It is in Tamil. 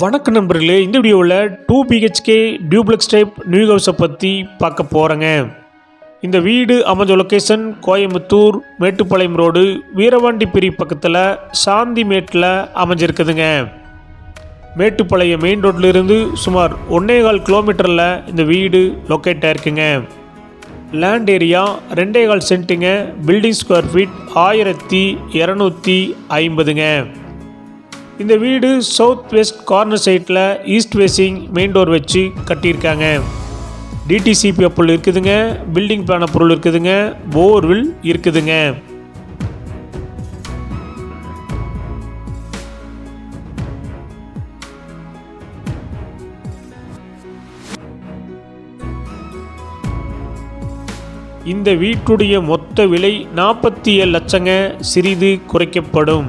வணக்கம் நண்பர்களே இந்த வீடியோவில் two BHK duplex type new ஹவுஸை பற்றி பார்க்க போகிறேங்க இந்த வீடு அமைஞ்ச லொக்கேஷன் கோயம்புத்தூர் மேட்டுப்பாளையம் ரோடு வீரவாண்டி பிரி பக்கத்தில் சாந்தி மேட்டில் அமைஞ்சிருக்குதுங்க. மேட்டுப்பாளையம் மெயின் ரோட்டிலிருந்து சுமார் ஒன்றே கால் கிலோமீட்டரில் இந்த வீடு லொக்கேட் ஆயிருக்குங்க. லேண்ட் ஏரியா ரெண்டே கால் சென்ட்டுங்க பில்டிங் ஸ்கொயர் ஃபீட் ஆயிரத்தி இரநூத்தி ஐம்பதுங்க. இந்த வீடு சவுத் வெஸ்ட் கார்னர் சைட்டில் ஈஸ்ட் ஃபேஸிங் மெயின் டோர் வச்சு கட்டியிருக்காங்க. டிடிசிபி அப்புள் இருக்குதுங்க பில்டிங் பிளான பொருள் இருக்குதுங்க போர்வில் இருக்குதுங்க. இந்த வீட்டுடைய மொத்த விலை நாற்பத்தி ஏழு லட்சங்க சிறிது குறைக்கப்படும்.